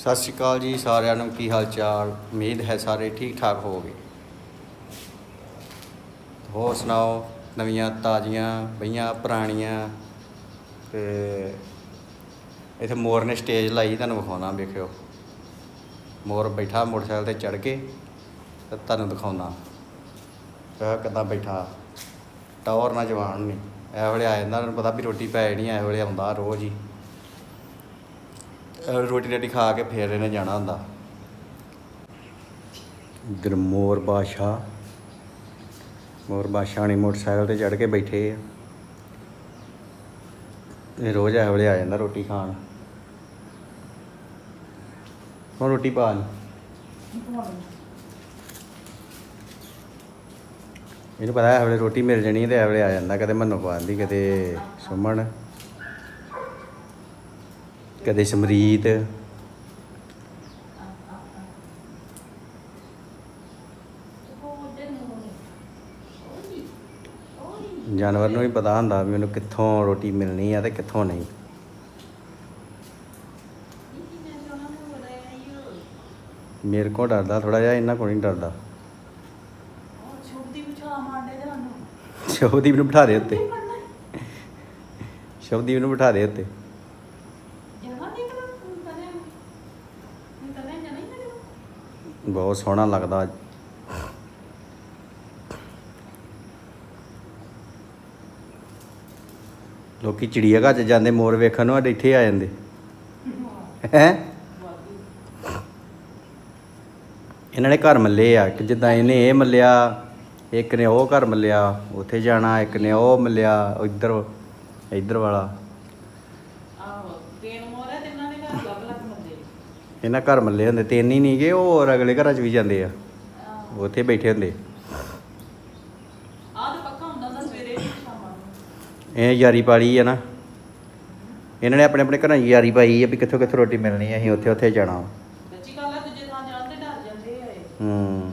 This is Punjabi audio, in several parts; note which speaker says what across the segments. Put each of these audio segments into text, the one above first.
Speaker 1: ਸਤਿ ਸ਼੍ਰੀ ਅਕਾਲ ਜੀ ਸਾਰਿਆਂ ਨੂੰ, ਕੀ ਹਾਲ ਚਾਲ? ਉਮੀਦ ਹੈ ਸਾਰੇ ਠੀਕ ਠਾਕ ਹੋਵੋਗੇ। ਹੋਰ ਸੁਣਾਓ, ਨਵੀਆਂ ਤਾਜ਼ੀਆਂ ਬਈਆਂ ਪੁਰਾਣੀਆਂ? ਤੇ ਇੱਥੇ ਮੋਰ ਨੇ ਸਟੇਜ ਲਾਈ, ਤੁਹਾਨੂੰ ਵਿਖਾਉਣਾ, ਵੇਖਿਓ। ਮੋਰ ਬੈਠਾ ਮੋਟਰਸਾਈਕਲ ਤੇ ਚੜ ਕੇ, ਤੇ ਤੁਹਾਨੂੰ ਦਿਖਾਉਣਾ। ਤੇ ਕਿੱਦਾਂ ਬੈਠਾ। ਟਾਵਰ ਨਾ ਜਵਾਨ ਨਹੀਂ ਇਹ ਵੇਲੇ ਆ ਜਾਂਦਾ ਉਹਨੂੰ ਪਤਾ ਵੀ ਰੋਟੀ ਪੈ ਜਾਣੀ ਇਹ ਵੇਲੇ ਆਉਂਦਾ ਰੋਜ਼ ਹੀ। ਰੋਟੀ ਰਾਟੀ ਖਾ ਕੇ ਫੇਰ ਇਹਨੇ ਜਾਣਾ ਹੁੰਦਾ। ਇੱਧਰ ਮੋਰ ਬਾਦਸ਼ਾਹ। ਮੋਰ ਬਾਦਸ਼ਾਹ ਨੇ ਮੋਟਰਸਾਈਕਲ ਤੇ ਚੜ ਕੇ ਬੈਠੇ ਆ। ਇਹ ਰੋਜ਼ ਇਹ ਵੇਲੇ ਆ ਜਾਂਦਾ ਰੋਟੀ ਖਾਣ। ਹੁਣ ਰੋਟੀ ਪਾ ਲਈ। ਇਹਨੂੰ ਪਤਾ ਹੈ ਵੇਲੇ ਰੋਟੀ ਮਿਲ ਜਾਣੀ ਤੇ ਇਹ ਵੇਲੇ ਆ ਜਾਂਦਾ, ਕਦੇ ਮੰਨੋ ਪਾਉਂਦੀ, ਕਦੇ ਸੁਮਣ ਕਦੇ ਸਮਰੀਤ। ਜਾਨਵਰ ਨੂੰ ਵੀ ਪਤਾ ਹੁੰਦਾ ਵੀ ਮੈਨੂੰ ਕਿੱਥੋਂ ਰੋਟੀ ਮਿਲਣੀ ਆ ਤੇ ਕਿੱਥੋਂ ਨਹੀਂ। ਮੇਰੇ ਕੋਲ ਡਰਦਾ ਥੋੜਾ ਜਿਹਾ, ਇਹਨਾਂ ਕੋਲ ਨਹੀਂ ਡਰਦਾ। ਸ਼ਬਦੀਪ ਨੂੰ ਬਿਠਾ ਦੇ ਉੱਤੇ। ਸ਼ਬਦੀਪ ਨੂੰ ਬਿਠਾ ਦੇ ਉੱਤੇ। ਬਹੁਤ ਸੋਹਣਾ ਲੱਗਦਾ। ਲੋਕੀ ਚਿੜੀਆ ਘਰ ਚ ਜਾਂਦੇ, ਮੋਰ ਵੇਖਣ ਨੂੰ, ਸਾਡੇ ਇੱਥੇ ਆ ਜਾਂਦੇ। ਹੈ? ਇਹਨਾਂ ਨੇ ਘਰ ਮੱਲੇ ਆ ਕਿ ਜਿੱਦਾਂ ਇਹਨੇ ਇਹ ਮੱਲਿਆ, ਇੱਕ ਨੇ ਉਹ ਘਰ ਮੱਲਿਆ, ਉੱਥੇ ਜਾਣਾ, ਇੱਕ ਨੇ ਉਹ ਮੱਲਿਆ, ਇੱਧਰ ਇੱਧਰ ਵਾਲਾ। ਇਹਨਾਂ ਘਰ ਮੱਲੇ ਹੁੰਦੇ ਤਿੰਨ ਹੀ ਨਹੀਂ ਗਏ ਉਹ ਹੋਰ ਅਗਲੇ ਘਰਾਂ 'ਚ ਵੀ ਜਾਂਦੇ ਆ। ਉੱਥੇ ਬੈਠੇ ਹੁੰਦੇ। ਇਹ ਯਾਰੀ ਪਾਲੀ ਆ ਨਾ। ਇਹਨਾਂ ਨੇ ਆਪਣੇ ਆਪਣੇ ਘਰਾਂ 'ਚ ਯਾਰੀ ਪਾਈ ਆ ਵੀ ਕਿੱਥੋਂ ਕਿੱਥੋਂ ਰੋਟੀ ਮਿਲਣੀ ਆ ਅਸੀਂ ਉੱਥੇ ਉੱਥੇ ਜਾਣਾ ਵਾ। ਹੂੰ।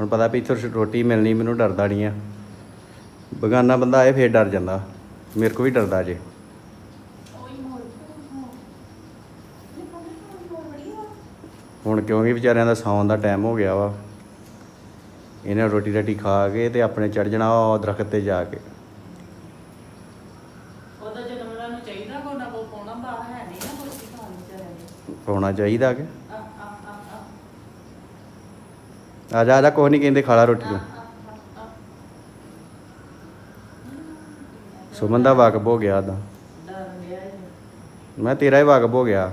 Speaker 1: ਹੁਣ ਪਤਾ ਵੀ ਇੱਥੋਂ ਰੋਟੀ ਮਿਲਣੀ ਮੈਨੂੰ ਡਰਦਾ ਨਹੀਂ ਆ। ਬਗਾਨਾ ਬੰਦਾ ਆਏ ਫੇਰ ਡਰ ਜਾਂਦਾ। ਮੇਰੇ ਕੋ ਵੀ ਡਰਦਾ ਜੇ। ਹੁਣ ਕਿਉਂਕਿ ਵਿਚਾਰਿਆਂ ਦਾ ਸੌਣ ਦਾ ਟਾਈਮ ਹੋ ਗਿਆ ਵਾ। ਇਹਨੇ ਰੋਟੀ ਰਾਟੀ ਖਾ ਕੇ ਤੇ ਆਪਣੇ ਚੜ ਜਾਣਾ ਉਹ ਦਰਖਤ ਤੇ ਜਾ ਕੇ। ਪਾਉਣਾ ਚਾਹੀਦਾ ਕਿ? ਆ ਜਾ ਆ ਜਾ ਕੋਈ ਨਹੀਂ ਕਹਿੰਦੇ ਖਾ ਲਾ ਰੋਟੀ ਨੂੰ ਸੁਮਨ ਦਾ ਵਾਕਬ ਹੋ ਗਿਆ ਦਾ ਮੈਂ ਤੇਰਾ ਹੀ ਵਾਕਬ ਹੋ ਗਿਆ।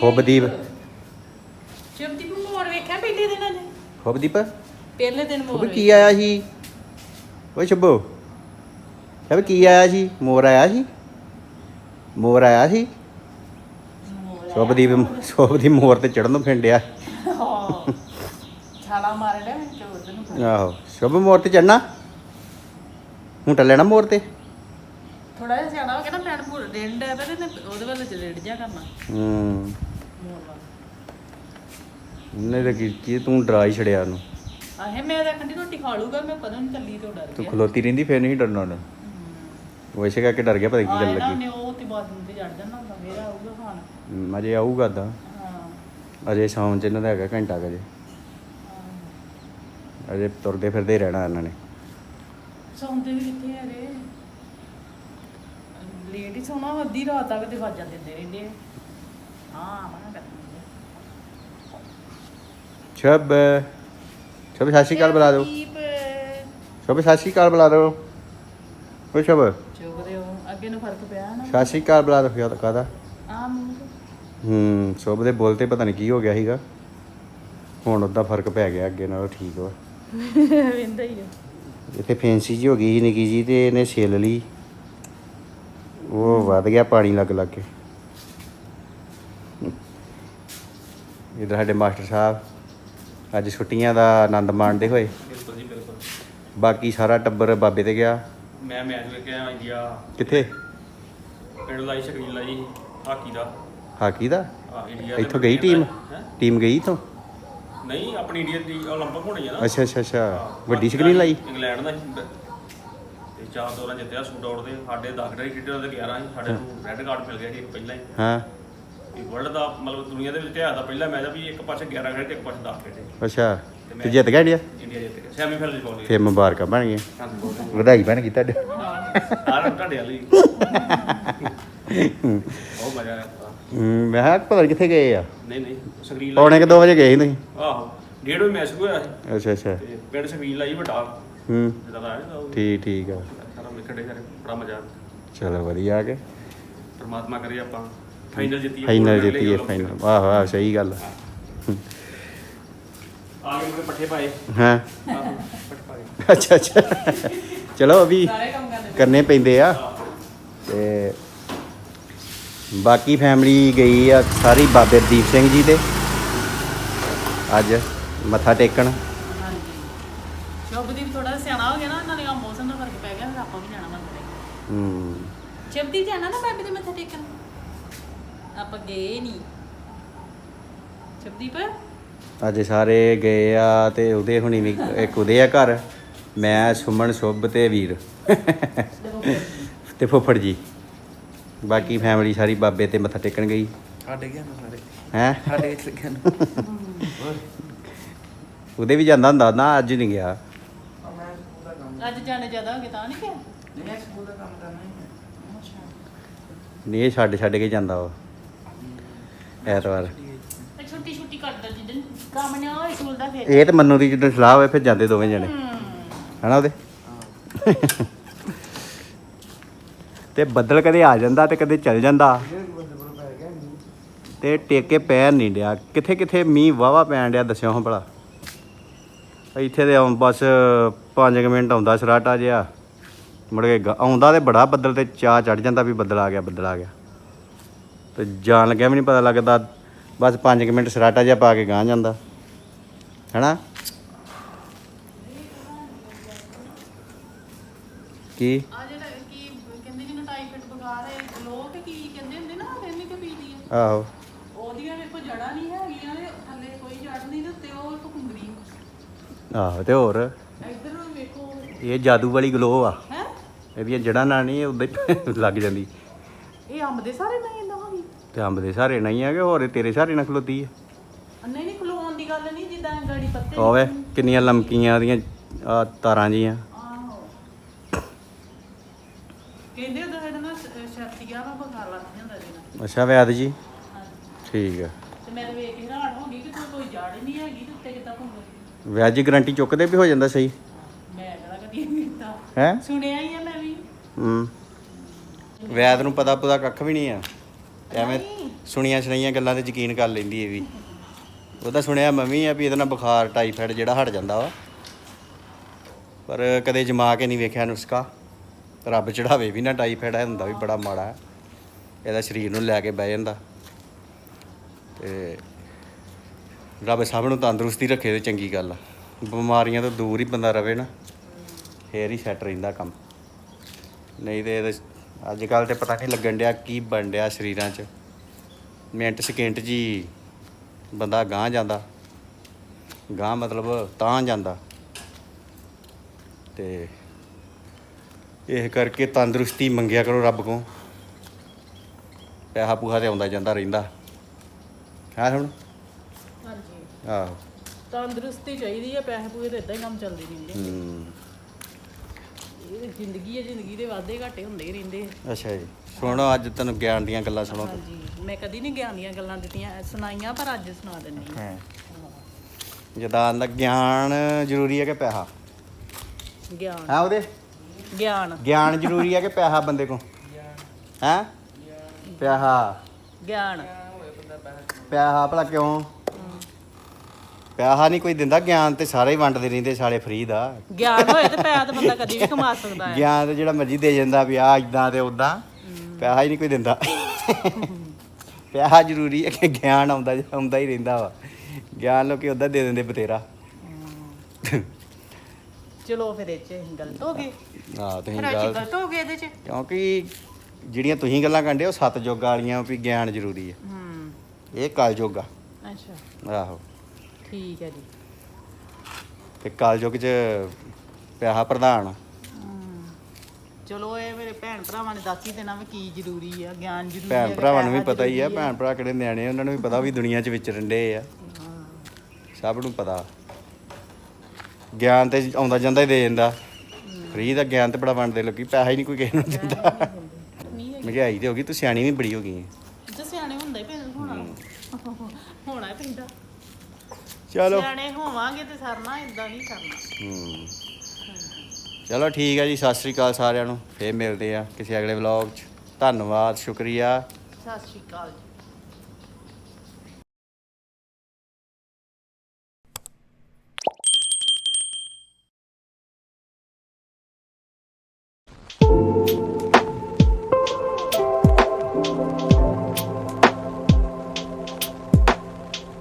Speaker 1: ਖੁੱਬਦੀਪ।
Speaker 2: ਸ਼ੁਭਦੀਪ ਮੋਰ ਵੇਖਿਆ ਪਹਿਲੇ ਦਿਨ ਅੱਜ
Speaker 1: ਖੁਬਦੀਪ?
Speaker 2: ਪਹਿਲੇ ਦਿਨ ਮੋਰ
Speaker 1: ਵੀ ਕੀ ਆਇਆ ਸੀ? ਓਏ ਸ਼ੱਬੋ ਵੀ ਕੀ ਆਇਆ ਸੀ? ਮੋਰ ਆਇਆ ਸੀ? ਮੋਰ ਆਇਆ ਸੀ? ਸ਼ੁਭਦੀਪ ਸ਼ੁਭਦੀਪ ਮੋਰ ਤੇ ਚੜਨ ਨੂੰ ਫਿੰਡਿਆ।
Speaker 2: ਛਾਲਾ ਮਾਰ ਲਿਆ ਮੈਂ ਚੋਦ ਨੂੰ
Speaker 1: ਆਹੋ। ਸ਼ੁਭ ਮੋਰ ਤੇ ਚੜਨਾ ਹੁਣ ਟੱਲਣਾ ਮੋਰ ਤੇ।
Speaker 2: ਥੋੜਾ ਜਿਹਾ ਸਿਆਣਾ ਹੋ ਗਿਆ ਨਾ ਲੈਣ ਭੁੱਲ ਡੇਂਡ ਹੈ ਤੇ ਉਹਦੇ ਵੱਲ ਚ ਰੇੜ ਜਾ ਕਰਨਾ।
Speaker 1: ਹੂੰ।
Speaker 2: ਮੋਰ
Speaker 1: ਉਹਨੇ ਤਾਂ ਕੀ ਕੀ ਤੂੰ ਡਰਾ ਹੀ ਛੜਿਆ ਉਹਨੂੰ।
Speaker 2: ਆਹੇ ਮੈਂ ਤਾਂ ਖੰਡੀ ਰੋਟੀ ਖਾ ਲੂਗਾ ਮੈਂ ਪਤਾ ਨਹੀਂ ਚੱਲੀ ਤੋਂ ਡਰ
Speaker 1: ਤੂੰ
Speaker 2: ਗਿਆ।
Speaker 1: ਖਲੋਤੀ ਰਹਿੰਦੀ ਫੇਰ ਨਹੀਂ ਡਰਨਾ ਉਹਨੂੰ। ਉਹ ਇਸੇ ਕਰਕੇ ਡਰ ਗਿਆ ਪਤਾ ਕੀ ਗੱਲ
Speaker 2: ਨਾ
Speaker 1: ਲੱਗੀ।
Speaker 2: ਉਹਨੇ ਉਹ ਤੇ ਬਾਅਦ ਤੇ ਚੜ ਜਾਣਾ ਹੁੰਦਾ ਮੇਰਾ ਆਊਗਾ ਖਾਣ।
Speaker 1: ਹਮ, ਅਜੇ ਆਊਗਾ ਦਾ
Speaker 2: ਹਾਂ।
Speaker 1: ਅਜੇ ਸ਼ਾਮ ਚ ਇਹਨਾਂ ਦਾ ਹੈਗਾ ਘੰਟਾ ਕਜੇ ਅਜੇ। ਤੁਰਦੇ ਫਿਰਦੇ ਹੀ ਰਹਿਣਾ ਇਹਨਾਂ ਨੇ।
Speaker 2: ਸੌਂਦੇ ਵੀ ਕਿੱਥੇ ਹੈਗੇ ਲੇਟ ਹੀ ਸੌਣਾ ਅੱਧੀ ਰਾਤ ਤੱਕ ਤੇ ਵਾਜਾਂ ਦਿੰਦੇ ਰਹਿੰਦੇ ਆ।
Speaker 1: ਸ਼ਬ ਸ਼ਬ ਸਤਿ ਸ਼੍ਰੀ ਅਕਾਲ ਬੁਲਾ ਦਿਓ। ਸ਼ਬ ਸਤਿ ਸ਼੍ਰੀ ਅਕਾਲ ਬੁਲਾ ਦਿਓ। ਓ ਸ਼ਬ।
Speaker 2: ਚੁਗਦੇ ਹੋ ਅੱਗੇ ਨੂੰ ਫ਼ਰਕ ਪਿਆ ਨਾ।
Speaker 1: ਸਤਿ ਸ਼੍ਰੀ ਅਕਾਲ ਬੁਲਾ ਦਿਓ ਕਾਹਦਾ
Speaker 2: ਆ ਮੂੰਹ ਤੇ।
Speaker 1: ਹੂੰ ਸ਼ੁਭ ਦੇ ਬੋਲ ਤੇ ਪਤਾ ਨਹੀਂ ਕੀ ਹੋ ਗਿਆ ਸੀਗਾ। ਹੁਣ ਉਹਦਾ ਫ਼ਰਕ ਪੈ ਗਿਆ ਅੱਗੇ ਨਾਲੋਂ ਠੀਕ ਵਾ।
Speaker 2: ਵੇਂਦਾ ਹੀ ਆ।
Speaker 1: ਇੱਥੇ ਫੈਂਸੀ ਜੀ ਹੋ ਗਈ ਸੀ ਨਿੱਕੀ ਜੀ ਤੇ ਇਹਨੇ ਛਿੱਲ ਲਈ। ਉਹ ਵੱਧ ਗਿਆ ਪਾਣੀ ਲੱਗ ਲੱਗ ਕੇ। ਇਧਰ ਸਾਡੇ ਮਾਸਟਰ ਸਾਹਿਬ ਅੱਜ ਛੁੱਟੀਆਂ ਦਾ ਆਨੰਦ ਮਾਣਦੇ ਹੋਏ
Speaker 3: ਬਿਲਕੁਲ ਜੀ ਬਿਲਕੁਲ
Speaker 1: ਬਾਕੀ ਸਾਰਾ ਟੱਬਰ ਬਾਬੇ ਤੇ ਗਿਆ
Speaker 3: ਮੈਂ ਮੈਚ ਵੇਖ ਕੇ ਆਇਆ ਇੰਡੀਆ
Speaker 1: ਕਿੱਥੇ
Speaker 3: ਪਿੰਡ ਲਾਈ ਸਕਰੀਨ ਲਾਈ ਹਾਕੀ ਦਾ
Speaker 1: ਹਾਕੀ ਦਾ
Speaker 3: ਆ ਇੰਡੀਆ ਦੇ
Speaker 1: ਇੱਥੋਂ ਗਈ ਟੀਮ
Speaker 3: ਹੈਂ?
Speaker 1: ਟੀਮ ਗਈ ਇੱਥੋਂ
Speaker 3: ਨਹੀਂ ਆਪਣੀ ਇੰਡੀਆ ਦੀ 올림픽 ਹੋਣੀ ਆ ਨਾ
Speaker 1: ਅੱਛਾ ਅੱਛਾ ਅੱਛਾ
Speaker 3: ਹਾਂ,
Speaker 1: ਵੱਡੀ
Speaker 3: ਹਾਕੀ
Speaker 1: ਸਕਰੀਨ ਲਾਈ
Speaker 3: ਇੰਗਲੈਂਡ ਦਾ ਸੀ। ਤੇ ਚਾਰ ਦੋਰਾਂ ਜਿੱਤਿਆ ਸ਼ੂਟ ਆਊਟ ਦੇ ਸਾਡੇ 10 ਡਾਈ ਖੇਡਣ ਦੇ 11 ਸੀ ਸਾਡੇ ਨੂੰ ਰੈੱਡ ਕਾਰਡ ਮਿਲ ਗਿਆ ਸੀ ਇੱਕ ਪਹਿਲਾਂ ਹੀ
Speaker 1: ਹਾਂ
Speaker 3: ਵਰਲਡ ਦਾ ਮਤਲਬ ਦੁਨੀਆ ਦੇ ਵਿੱਚ ਇਤਿਹਾਸ ਦਾ ਪਹਿਲਾ ਮੈਚ ਆ ਵੀ ਇੱਕ ਪਾਸੇ 11 ਖੇਡੇ ਤੇ ਇੱਕ ਪਾਸੇ 10 ਖੇਡੇ
Speaker 1: ਅੱਛਾ ਤੇ ਜਿੱਤ ਗਿਆ ਇੰਡੀਆ?
Speaker 3: ਇੰਡੀਆ ਜਿੱਤ ਗਿਆ। ਸੈਮੀਫਾਈਨਲ ਚ ਪਹੁੰਚ ਗਿਆ
Speaker 1: ਫੇਰ ਮੁਬਾਰਕਾਂ ਬਣ ਗਈਆਂ।
Speaker 3: ਹਾਂਜੀ ਬਹੁਤ
Speaker 1: ਵਧਾਈ ਬਣ ਗਈ ਤੁਹਾਡੇ।
Speaker 3: ਆਹ ਤੁਹਾਡੇ ਵਾਲੀ। ਬਹੁਤ ਮਜ਼ਾ ਆਇਆ
Speaker 1: ਹਮ, ਮੈਂ ਕਿਹਾ ਪਤਾ ਨੀ ਕਿੱਥੇ ਗਏ ਆ।
Speaker 3: ਨਹੀਂ ਨਹੀਂ ਸਕਰੀਨ
Speaker 1: ਪੌਣੇ ਕਿ 2 ਵਜੇ ਗਏ ਸੀ ਤੁਸੀਂ?
Speaker 3: ਆਹੋ ਡੇਢ ਵਜੇ ਮੈਚ ਹੋਇਆ ਸੀ।
Speaker 1: ਅੱਛਾ ਅੱਛਾ।
Speaker 3: ਤੇ ਪਿੰਡ ਸਕਰੀਨ ਲਾਈ ਵੱਡਾ।
Speaker 1: ਹੂੰ।
Speaker 3: ਜਿੱਦਾਂ ਦਾ ਆਇਆ ਉਹ।
Speaker 1: ਠੀਕ ਠੀਕ ਆ।
Speaker 3: ਸਾਰਾ ਵਿਕਟੇ ਸਾਰੇ ਬੜਾ ਮਜ਼ਾ ਆਇਆ।
Speaker 1: ਚਲੋ ਵਧੀਆ ਆ ਕੇ।
Speaker 3: ਪਰਮਾਤਮਾ ਕਰੇ ਆਪਾਂ। ਫਾਈਨਲ ਜਿੱਤੀਏ
Speaker 1: ਫਾਈਨਲ ਜਿੱਤੀਏ ਫਾਈਨਲ ਵਾਹ ਵਾਹ ਸਹੀ ਗੱਲ
Speaker 3: ਆ। ਗਏ ਮੇਰੇ ਪੱਠੇ ਪਾਏ।
Speaker 1: ਹਾਂ?
Speaker 3: ਆਹੋ, ਪੱਠੇ ਪਾਏ
Speaker 1: ਅੱਛਾ ਅੱਛਾ। ਚਲੋ ਅਭੀ
Speaker 2: ਸਾਰੇ ਕੰਮ ਕਰਦੇ
Speaker 1: ਕਰਨੇ ਪੈਂਦੇ ਆ। ਤੇ ਬਾਕੀ ਫੈਮਿਲੀ ਗਈ ਆ ਸਾਰੀ ਬਾਬੇ ਦੀਪ ਸਿੰਘ ਜੀ ਦੇ। ਅੱਜ ਮੱਥਾ ਟੇਕਣ।
Speaker 2: ਹਾਂਜੀ। ਸ਼ੁਭਦੀਪ ਥੋੜਾ ਸਿਆਣਾ ਹੋ ਗਿਆ ਨਾ ਇਹਨਾਂ ਨੇ ਆ ਮੌਸਮ ਦਾ ਫ਼ਰਕ ਪੈ ਗਿਆ ਫਿਰ ਆਪਾਂ ਵੀ ਜਾਣਾ ਮੰਦਰ
Speaker 1: ਹੂੰ।
Speaker 2: ਸ਼ੁਭਦੀਪ ਜਾਣਾ ਨਾ ਬਾਬੇ ਦੇ ਮੱਥਾ ਟੇਕਣ? ਆਪਾਂ ਗਏ ਨਹੀਂ। ਸ਼ੁਭਦੀਪ
Speaker 1: ਅੱਜ ਸਾਰੇ ਗਏ ਆ ਤੇ ਉਹਦੇ ਹੁਣੀ ਵੀ ਇੱਕ ਉਹਦੇ ਆ ਘਰ। ਮੈਂ ਸੁਮਨ ਸ਼ੁਭ ਤੇ ਵੀਰ। ਤੇ ਫੁੱਫੜ ਜੀ। ਬਾਕੀ ਫੈਮਿਲੀ ਸਾਰੀ ਬਾਬੇ ਤੇ ਮੱਥਾ ਟੇਕਣ ਗਈ।
Speaker 4: ਸਾਡੇ ਗਿਆ ਨਾ ਸਾਰੇ।
Speaker 1: ਹੈ?
Speaker 4: ਸਾਡੇ ਇੱਥੇ ਗਿਆ ਨਾ।
Speaker 1: ਉਹਦੇ ਵੀ ਜਾਂਦਾ ਹੁੰਦਾ ਨਾ ਅੱਜ ਨਹੀਂ ਗਿਆ।
Speaker 4: ਮੈਂ ਸਕੂਲ ਦਾ ਕੰਮ
Speaker 2: ਅੱਜ ਜਾਣੇ ਜ਼ਿਆਦਾ ਹੋ ਗਏ ਤਾਂ ਨਹੀਂ ਕਿ
Speaker 4: ਨਹੀਂ ਮੈਂ ਸਕੂਲ ਦਾ ਕੰਮ ਕਰਨਾ ਹੀ ਹੈ।
Speaker 2: ਅੱਛਾ
Speaker 1: ਨਹੀਂ ਇਹ ਛੱਡ ਛੱਡ ਕੇ ਜਾਂਦਾ ਵਾ। ਐਤਵਾਰ।
Speaker 2: ਤੇ ਛੁੱਟੀ ਛੁੱਟੀ ਕੱਟਦਾ ਜਿੱਦਨ ਕੰਮ ਨਾ ਹੋਏ ਸਕੂਲ ਦਾ ਫਿਰ।
Speaker 1: ਇਹ ਤੇ ਮੰਨੂ ਦੀ ਜਦੋਂ ਸਲਾਹ ਹੋਵੇ ਫਿਰ ਜਾਂਦੇ ਦੋਵੇਂ ਜਣੇ। ਹਨਾ ਉਹਦੇ? ਤੇ ਬੱਦਲ ਕਦੇ ਆ ਜਾਂਦਾ ਤੇ ਕਦੇ ਚੱਲ ਜਾਂਦਾ। ਤੇ ਟੇਕੇ ਪੈਰ ਨਹੀਂ ਡਿਆ। ਕਿੱਥੇ ਕਿੱਥੇ ਮੀਂਹ ਵਾਵਾ ਪੈਣ ਡਿਆ ਦੱਸਿਓ ਹਾਂ ਭਲਾ। ਇੱਥੇ ਤੇ ਆਉਂ ਬਸ 5 ਮਿੰਟ ਆਉਂਦਾ ਸਰਾਟਾ ਜਿਹਾ। ਮੁੜ ਕੇ ਗ- ਆਉਂਦਾ ਤੇ ਬੜਾ ਬੱਦਲ ਤੇ ਚਾਹ ਚੜ ਜਾਂਦਾ ਵੀ ਬੱਦਲ ਆ ਗਿਆ ਬੱਦਲ ਆ ਗਿਆ। ਤੇ ਜਾਣ ਲੱਗਿਆ ਵੀ ਨਹੀਂ ਪਤਾ ਲੱਗਦਾ। ਬਸ 5 ਮਿੰਟ ਸਰਾਟਾ ਜਿਹਾ ਪਾ ਕੇ ਗਾਂ ਜਾਂਦਾ। ਹੈਨਾ? ਕੀ?
Speaker 2: ਆ ਜਿਹੜਾ ਕੀ ਕਹਿੰਦੇ ਜਿਹਨੂੰ ਟਾਈਫਾਇਡ ਬੁਖਾਰ ਹੈ ਲੋਕ ਕੀ ਕਹਿੰਦੇ ਹੁੰਦੇ ਨਾ ਲੈਣੀ ਤੇ ਪੀਦੀ ਹੈ
Speaker 1: ਆਹੋ।
Speaker 2: ਉਹਦੀਆਂ ਵੇਖੋ ਜੜਾਂ ਨਹੀਂ ਹੈਗੀਆਂ ਤੇ ਥੱਲੇ ਕੋਈ ਜੜ ਨਹੀਂ ਤੇ ਉੱਤੇ ਉਹ ਕੁੰਗਰੀ
Speaker 1: ਆਹੋ ਤੇ ਹੋਰ?
Speaker 2: ਇੱਧਰ ਨੂੰ ਵੇਖੋ।
Speaker 1: ਇਹ ਜਾਦੂ ਵਾਲੀ ਗਲੋ ਆ।
Speaker 2: ਹੈ?
Speaker 1: ਇਹਦੀਆਂ ਜੜਾਂ ਨਾਲ ਨਹੀਂ ਉਦਾਂ ਲੱਗ ਜਾਂਦੀ।
Speaker 2: ਇਹ ਅੰਬ ਦੇ ਸਾਰੇ ਹੋਗੀ
Speaker 1: ਤੇ ਅੰਬ ਦੇ ਸਾਰੇ ਨਹੀਂ ਹੈਗੇ ਹੋਰ ਇਹ ਤੇਰੇ ਸਾਰੇ ਨਾਲ ਖਲੋਤੀ ਹੈ
Speaker 2: ਨਹੀਂ ਨਹੀਂ ਖਲੋਣ ਦੀ ਗੱਲ ਨਹੀਂ ਜਿੱਦਾਂ ਗਾੜੀ ਪੱਤੇ
Speaker 1: ਹੋਵੇ ਕਿੰਨੀਆਂ ਲੰਮਕੀਆਂ ਉਹਦੀਆਂ ਆਹ ਤਾਰਾਂ ਜੀਆਂ।
Speaker 2: ਆਹੋ। ਕਹਿੰਦੇ ਉਹਦਾ ਇਹਦਾ ਨਾ ਸ਼ਰਤੀਆ ਵਾ ਬੁਖਾਰ ਲੱਗ ਜਾਂਦਾ ਜਿਹਨਾਂ
Speaker 1: ਅੱਛਾ ਵੈਦ ਜੀ?
Speaker 2: ਹਾਂਜੀ।
Speaker 1: ਠੀਕ ਆ।
Speaker 2: ਤੇ ਮੈਂ ਤਾਂ ਵੇਖ ਕੇ ਹੈਰਾਨ ਹੋ ਗਈ ਕਿ ਕੋਈ ਕੋਈ ਜੜ ਹੀ ਨਹੀਂ ਹੈਗੀ ਤੇ ਉੱਤੇ ਕਿੱਦਾਂ ਘੁੰਮ
Speaker 1: ਵੈਦ ਜੀ ਗਰੰਟੀ ਚੁੱਕਦੇ ਵੀ ਹੋ ਜਾਂਦਾ ਸਹੀ?
Speaker 2: ਮੈਂ ਕਿਹੜਾ ਕਦੀ ਨਹੀਂ ਕੀਤਾ।
Speaker 1: ਹੈ?
Speaker 2: ਸੁਣਿਆ ਹੀ ਆ ਮੈਂ ਵੀ।
Speaker 1: ਹੂੰ। ਵੈਦ ਨੂੰ ਪਤਾ ਪਤਾ ਕੱਖ ਵੀ ਨਹੀਂ ਆ। ਐਵੇਂ ਸੁਣੀਆਂ ਸੁਣਾਈਆਂ ਗੱਲਾਂ ਤੇ ਯਕੀਨ ਕਰ ਲੈਂਦੀ ਇਹ ਵੀ। ਉਹਦਾ ਸੁਣਿਆ ਮੈਂ ਆ ਵੀ ਇਹਦੇ ਨਾਲ ਬੁਖਾਰ, ਟਾਈਫਾਇਡ ਜਿਹੜਾ ਹਟ ਜਾਂਦਾ ਵਾ। ਪਰ ਕਦੇ ਜਮਾ ਕੇ ਨਹੀਂ ਵੇਖਿਆ ਨੁਸਖਾ। ਰੱਬ ਚੜਾਵੇ ਵੀ ਨਾ ਟਾਈਫਾਇਡ ਹੈ ਹੁੰਦਾ ਵੀ ਬੜਾ ਮਾੜਾ ਇਹਦਾ ਸਰੀਰ ਨੂੰ ਲੈ ਕੇ ਬਹਿ ਜਾਂਦਾ। ਤੇ ਰੱਬ ਸਭ ਨੂੰ ਤੰਦਰੁਸਤੀ ਰੱਖੇ ਤੇ ਚੰਗੀ ਗੱਲ ਆ। ਬਿਮਾਰੀਆਂ ਤੋਂ ਦੂਰ ਹੀ ਬੰਦਾ ਰਵੇ ਨਾ। ਫੇਰ ਹੀ ਸੈੱਟ ਰਹਿੰਦਾ ਕੰਮ। ਨਹੀਂ ਤੇ ਇਹਦੇ ਅੱਜ ਕੱਲ ਤੇ ਪਤਾ ਨਹੀਂ ਲੱਗਣ ਡਿਆ ਕੀ ਬਣ ਡਿਆ ਸਰੀਰਾਂ 'ਚ। ਮਿੰਟ ਸਕਿੰਟ ਜੀ। ਬੰਦਾ ਗਾਂ ਜਾਂਦਾ। ਗਾਂ ਮਤਲਬ ਤਾਂ ਜਾਂਦਾ। ਤੇ ਇਹ ਕਰਕੇ ਤੰਦਰੁਸਤੀ ਮੰਗਿਆ ਕਰੋ ਰੱਬ ਕੋਲ। ਪੈਸਾ ਪੂਹਾ ਤੇ ਆਉਂਦਾ ਜਾਂਦਾ ਰਹਿੰਦਾ। ਹਾਂ ਹੁਣ?
Speaker 2: ਹਾਂਜੀ।
Speaker 1: ਆਹੋ।
Speaker 2: ਤੰਦਰੁਸਤੀ ਚਾਹੀਦੀ ਹੈ ਪੈਸੇ ਪੂਏ ਤੇ ਇਦਾਂ ਹੀ ਕੰਮ ਚੱਲਦੇ ਰਹਿੰਦੇ
Speaker 1: ਹੂੰ।
Speaker 2: ਇਹ ਤਾਂ ਜ਼ਿੰਦਗੀ ਹੈ ਜ਼ਿੰਦਗੀ ਦੇ ਵਾਧੇ ਘਾਟੇ ਹੁੰਦੇ ਹੀ ਰਹਿੰਦੇ ਆ।
Speaker 1: ਅੱਛਾ ਜੀ। ਸੁਣੋ ਅੱਜ ਤੈਨੂੰ ਗਿਆਨ ਦੀਆਂ ਗੱਲਾਂ ਸੁਣੋ।
Speaker 2: ਹਾਂਜੀ। ਮੈਂ ਕਦੀ ਨਹੀਂ ਗਿਆਨ ਦੀਆਂ ਗੱਲਾਂ ਦਿੱਤੀਆਂ ਸੁਣਾਈਆਂ ਪਰ ਅੱਜ ਸੁਣਾ ਦਿੰਨੀ ਹਾਂ।
Speaker 1: ਹਾਂ। ਜਦਾਂ ਦਾ ਗਿਆਨ ਜ਼ਰੂਰੀ ਹੈ ਕਿ ਪੈਸਾ?
Speaker 2: ਗਿਆਨ।
Speaker 1: ਹਾਂ ਉਹਦੇ?
Speaker 2: ਗਿਆਨ।
Speaker 1: ਗਿਆਨ ਜ਼ਰੂਰੀ ਹੈ ਕਿ ਪੈਸਾ ਬੰਦੇ ਕੋ ਹੈ? ਪੈਸਾ।
Speaker 2: ਗਿਆਨ।
Speaker 1: ਪੈਸਾ ਭਲਾ ਕਿਉਂ? ਪਿਆਹਾ ਨਹੀਂ ਕੋਈ ਦਿੰਦਾ ਗਿਆਨ ਤੇ ਸਾਰੇ ਹੀ ਵੰਡਦੇ ਰਹਿੰਦੇ ਸਾਲੇ ਫਰੀ ਦਾ
Speaker 2: ਗਿਆਨ ਹੋਏ ਤੇ ਪੈਸਾ ਤਾਂ ਬੰਦਾ ਕਦੀ ਵੀ ਕਮਾ ਸਕਦਾ ਹੈ।
Speaker 1: ਗਿਆਨ ਤੇ ਜਿਹੜਾ ਮਰਜ਼ੀ ਦੇ ਜਾਂਦਾ ਵੀ ਆ ਇਦਾਂ ਤੇ ਉਦਾਂ ਪਿਆਹਾ ਹੀ ਨਹੀਂ ਕੋਈ ਦਿੰਦਾ। ਪਿਆਹਾ ਜ਼ਰੂਰੀ ਹੈ ਕਿ ਗਿਆਨ ਆਉਂਦਾ ਆਉਂਦਾ ਹੀ ਰਹਿੰਦਾ ਵਾ। ਗਿਆਨ ਲੋਕੀ ਉਦਾਂ ਦੇ ਦਿੰਦੇ ਬਤੇਰਾ
Speaker 2: ਚਲੋ ਫਿਰ ਇਹ ਚ ਅਸੀਂ ਗਲਤ ਹੋ ਗਏ।
Speaker 1: ਆ ਤੁਸੀਂ
Speaker 2: ਫਿਰ ਅੱਜ
Speaker 1: ਗੱਲ
Speaker 2: ਗਲਤ ਹੋ ਗਏ ਇਹਦੇ ਚ।
Speaker 1: ਕਿਉਂਕਿ ਜਿਹੜੀਆਂ ਤੁਸੀਂ ਗੱਲਾਂ ਕਰਦੇ ਹੋ ਸੱਤ ਯੋਗਾਂ ਵਾਲੀਆਂ ਵੀ ਗਿਆਨ ਜ਼ਰੂਰੀ ਹੈ।
Speaker 2: ਹੂੰ।
Speaker 1: ਇਹ ਕਲ ਯੋਗਾ
Speaker 2: ਅੱਛਾ।
Speaker 1: ਆਹੋ।
Speaker 2: ਠੀਕ ਹੈ ਜੀ।
Speaker 1: ਤੇ ਕਲ ਯੁੱਗ ਚ ਪਿਆਹਾ ਪ੍ਰਧਾਨ।
Speaker 2: ਹਮ, ਚਲੋ ਇਹ ਮੇਰੇ ਭੈਣ ਭਰਾਵਾਂ ਨੇ ਦੱਸ ਹੀ ਦੇਣਾ ਵੀ ਕੀ ਜ਼ਰੂਰੀ ਆ ਗਿਆਨ ਜ਼ਰੂਰੀ ਆ
Speaker 1: ਭੈਣ ਭਰਾਵਾਂ ਨੂੰ ਵੀ ਪਤਾ ਹੀ ਆ ਭੈਣ ਭਰਾ ਕਿਹੜੇ ਨਿਆਣੇ ਉਹਨਾਂ ਨੂੰ ਵੀ ਪਤਾ ਵੀ ਦੁਨੀਆ 'ਚ ਵਿਚਰਨ ਡੇ ਆ। ਸਭ ਨੂੰ ਪਤਾ। ਗਿਆਨ ਤੇ ਆਉਂਦਾ ਜਾਂਦਾ ਹੀ ਦੇ ਜਾਂਦਾ ਫ੍ਰੀ ਦਾ ਗਿਆਨ ਤੇ ਬੜਾ ਵੰਡਦੇ ਲੋਕੀ ਪੈਸਾ ਹੀ ਨਹੀਂ ਕੋਈ ਕਿਸੇ ਨੂੰ ਦਿੰਦਾ। ਮਹਿੰਗਾਈ ਤੇ ਹੋ ਗਈ ਤੂੰ ਸਿਆਣੀ ਵੀ ਬੜੀ ਹੋ ਗਈ ਹੈ
Speaker 2: ਜੇ ਸਿਆਣੇ ਹੁੰਦਾ ਹੀ ਪੈਣ ਹੋਣਾ ਹੋਣਾ ਹੀ ਪੈਂਦਾ
Speaker 1: ਚਲੋ।
Speaker 2: ਸਿਆਣੇ ਹੋਵਾਂਗੇ ਤੇ ਸਰਨਾ ਇਦਾਂ ਨਹੀਂ ਸਰਨਾ।
Speaker 1: ਹੂੰ। ਚਲੋ ਠੀਕ ਹੈ ਜੀ ਸਤਿ ਸ੍ਰੀ ਅਕਾਲ ਸਾਰਿਆਂ ਨੂੰ। ਫੇਰ ਮਿਲਦੇ ਆ ਕਿਸੇ ਅਗਲੇ ਵਲੌਗ 'ਚ। ਧੰਨਵਾਦ ਸ਼ੁਕਰੀਆ।
Speaker 2: ਸਤਿ ਸ਼੍ਰੀ ਅਕਾਲ ਜੀ।